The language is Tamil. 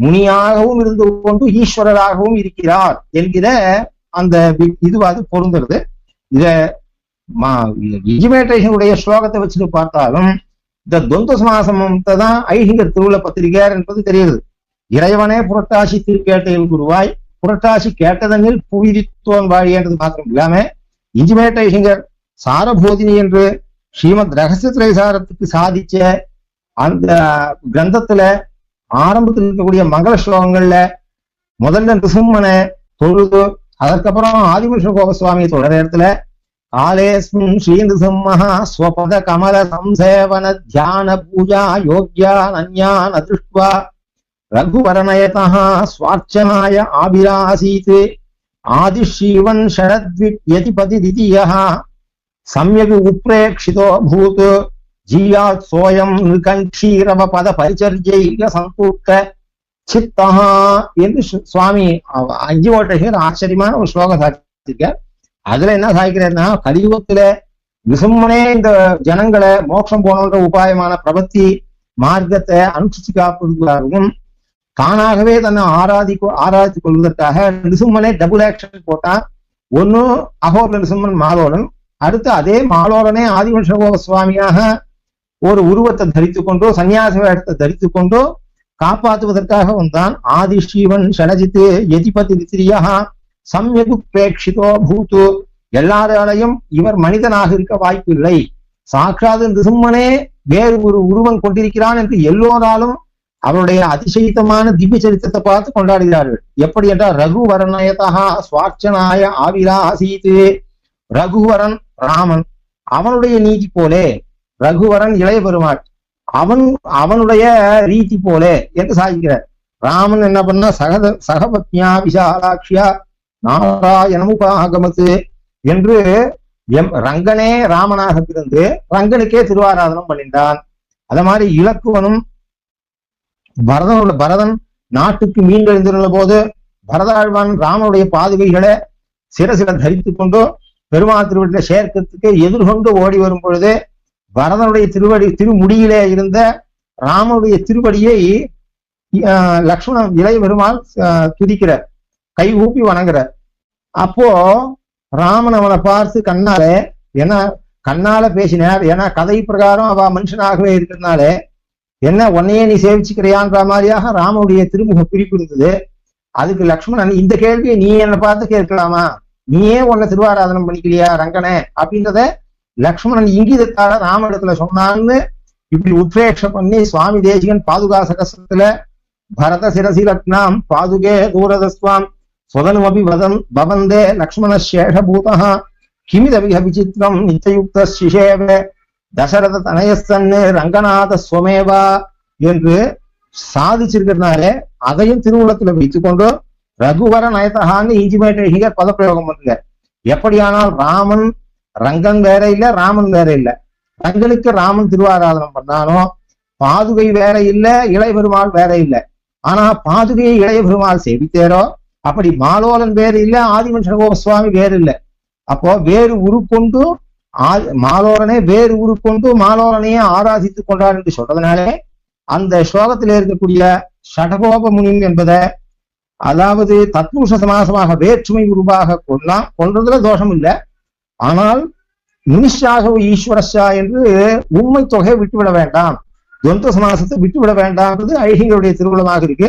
முனியாகவும் இருந்து கொண்டு ஈஸ்வரராகவும் இருக்கிறார் என்கிற அந்த வி- இதுவாது பொருந்துறது. இத இஜிமேட்டேஷனுடைய ஸ்லோகத்தை வச்சுட்டு பார்த்தாலும் இந்த தொந்த சமாசமத்தை தான் ஐஹிங்கர் திருவுல பத்திரிகையார் என்பது தெரியுது. இறைவனே புரட்டாசி திருக்கேட்டையில் குருவாய் புரட்டாசி கேட்டதனில் புவிதித்தோன் வாழியன்றது மாத்திரம் இல்லாம இஞ்சிமேட்டைசிங்கர் சாரபோதினி என்று ஸ்ரீமத் ரகசிய திரைசாரத்துக்கு சாதிச்ச அந்த கிரந்தத்துல ஆரம்பத்தில் இருக்கக்கூடிய மங்கள ஸ்லோகங்கள்ல முதல்ல நிருசிம்மனை தொழுது அதற்கப்புறம் ஆதிமுஷ கோபசுவாமியை தொடர் இடத்துல காலேஸ்மின் ஸ்ரீ நிருசிம்மஹா ஸ்வபத கமல சம்சேவன தியான பூஜா யோக்யா நன்யான் அதிருஷ்டுவா ரகுவரணயதா ஸ்வார்ச்சனாய ஆபிராசீத் ஆதிஷீவன் ஷரத்வியதிபதி திதியா சமயகு உப்ரேக்ஷிதோ பூத் ஜீயாத் சோயம் நிகண்டீரவ பத பரிச்சர்ஜை சம்பூத்த சித்தஹா என்று சுவாமி அஞ்சு ஓட்டைகள் ஆச்சரியமான ஒரு ஸ்லோகம் சாதிச்சிருக்கார் அதுல என்ன சாதிக்கிறாருன்னா கலியுகத்துல விசும்மனே இந்த ஜனங்களை மோட்சம் போனன்ற உபாயமான பிரபத்தி மார்க்கத்தை அனுஷ்டிச்சு காப்பதற்காகவும் தானாகவே தன்னை ஆராதி ஆராதித்துக் கொள்வதற்காக நிசும்மனே டபுள் ஆக்ஷன் போட்டான் ஒன்னு அகோர்ல நிசும்மன் மாலோலன் அடுத்து அதே மாலோலனே ஆதிவம்சகோப சுவாமியாக ஒரு உருவத்தை தரித்துக் கொண்டோ சன்னியாச வேடத்தை தரித்து கொண்டோ காப்பாற்றுவதற்காக வந்தான். ஆதி ஸ்ரீவன் ஷடஜித்து எதிபதி திரியா சம்யகு பிரேட்சிதோ பூத்து எல்லாராலையும் இவர் மனிதனாக இருக்க வாய்ப்பில்லை. சாட்சாத் நிரும்மனே வேறு ஒரு உருவம் கொண்டிருக்கிறான் என்று எல்லோராலும் அவருடைய அதிசயித்தமான திவ்ய சரித்திரத்தை பார்த்து கொண்டாடுகிறார்கள். எப்படி என்றால் ரகுவரநயதா சுவாட்சனாய ஆவிராசீத்து ரகுவரன் ராமன் அவனுடைய நீதி போலே ரகுவரன் இளைய பெருமாள். அவன் அவனுடைய ரீதி போலே என்று சாதிக்கிறார் ராமன் என்ன பண்ணா சகத சகபத்னியா விஷாலாட்சியா நாராயணமுபாகமத்து என்று எம் ரங்கனே ராமனாக பிறந்து ரங்கனுக்கே திருவாராதனம் பண்ணிட்டான். அத மாதிரி இலக்குவனும் பரதனோட பரதன் நாட்டுக்கு மீண்டெழுந்திருந்த போது பரதாழ்வான் ராமனுடைய பாதுகைகளை சிரசில தரித்து கொண்டு பெருமாள் திருவடியில சேர்க்கறதுக்கு எதிர்கொண்டு ஓடி வரும் பொழுது பரதனுடைய திருவடி திருமுடியிலே இருந்த ராமனுடைய திருவடியை ஆஹ், லக்ஷ்மணன் இளைய பெருமாள் துதிக்கிறார். கை ஊப்பி வணங்குறார். அப்போ ராமன் அவனை பார்த்து கண்ணாலே ஏன்னா கண்ணால பேசினார். ஏன்னா கதை பிரகாரம் அவ மனுஷனாகவே இருக்கிறதுனால என்ன உன்னையே நீ சேவிச்சுக்கிறியான்ற மாதிரியாக ராமனுடைய திருமுக குறிப்பு இருந்தது அதுக்கு லக்ஷ்மணன் இந்த கேள்வியை நீ என்னை பார்த்து கேட்கலாமா? நீயே உன்னை திருவாராதனம் பண்ணிக்கலையா ரங்கனே அப்படின்றத லக்ஷ்மணன் இங்கிதத்தால ராம இடத்துல சொன்னான்னு இப்படி உத்வேட்ச பண்ணி சுவாமி தேசிகன் பாதுகா சகசத்துல பரத சிரசி ரத்னாம் பாதுகே தூரதஸ்வாம் சுதனுமபி வதன் பவந்தே லக்ஷ்மண சேஷபூதா கிமிதவிக விசித்திரம் நித்தயுக்த சிஷேவ தசரத தனயஸ்தன்னு ரங்கநாத சுவமேவா என்று சாதிச்சிருக்கிறதுனால அதையும் திருவுள்ளத்துல வைத்துக்கொண்டு ரகுவர நயத்தகான்னு இஞ்சிமேட்டிக பதப்பிரயோகம் பண்ணுங்க. எப்படியானால் ராமன் ரங்கன் வேற இல்ல ராமன் வேற இல்ல. ரங்கனுக்கு ராமன் திருவாராதனம் பண்ணாலும் பாதுகை வேற இல்ல இளைய பெருமாள் வேற இல்ல. ஆனா பாதுகையை இளைய பெருமாள் செவித்தேரோ அப்படி மாலோலன் வேறு இல்ல ஆதிமன் சுவாமி வேறு இல்ல. அப்போ வேறு உருக்கொண்டு ஆ- மாலோரனே வேறு உருக்கொண்டு மாலோரனையே ஆராதித்துக் கொண்டார் என்று சொல்றதுனாலே அந்த ஸ்லோகத்தில் இருக்கக்கூடிய ஷடகோப முனிம் என்பதை அதாவது தத்புருஷ சமாசமாக வேற்றுமை உருவாக கொள்ளலாம் கொன்றதுல தோஷம் இல்லை. ஆனால் முனிஷாக ஈஸ்வரஷா என்று உண்மை தொகையை விட்டுவிட வேண்டாம். துவந்த சமாசத்தை விட்டுவிட வேண்டாம்ன்றது ஐகிங்களுடைய திருவிழமாக இருக்கு.